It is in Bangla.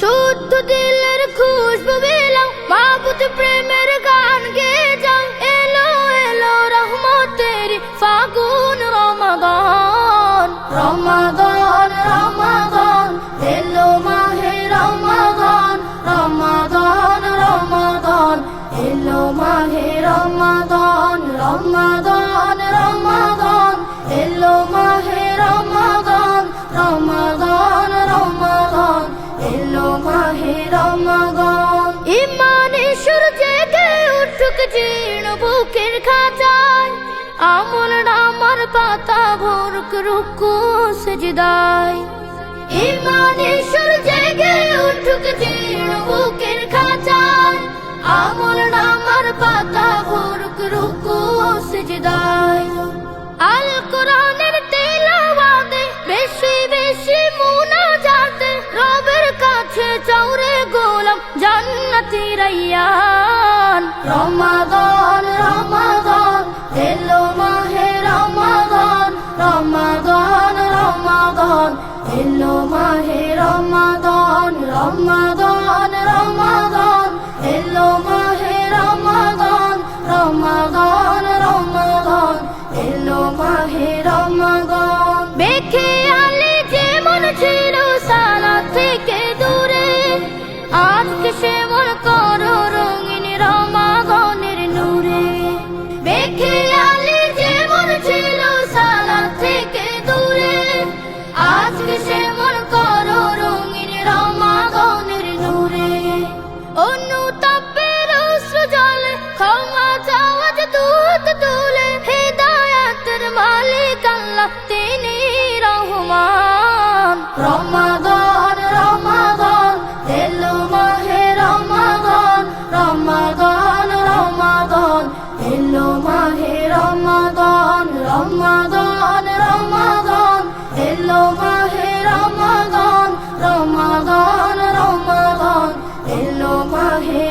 শুদ্ধ দিলের খুশবু মাবুত প্রেমের গান গে যাও। এলো এলো রহমতের ফাগুন রমাদান। রমাদান রমাদান, এলো মাহে এলো খাঁচায় আমল নামার পাতা ভোরক রুকু সজদায় ইমানে সূর্যে গে উঠুক জীর্ণ বুকের খাঁচায় আমল নামার পাতা ভোরক রুকু সজদায় আল কোরআনের তেলাওয়াতে বেশি বেশি মুনাজাতে, রবের কাছে চৌরে গোলাম জান্নাতি রাইয়ান রমাদান রমাদান রমাদন এলো মাহে রমাদন রমাদান। রমাদান রমাদান এলো মাহে রমাদান রমাদান রমাদান এলো মাহে রমাদান রমাদান রমাদান এলো মাহে রমাদান এলো মাহে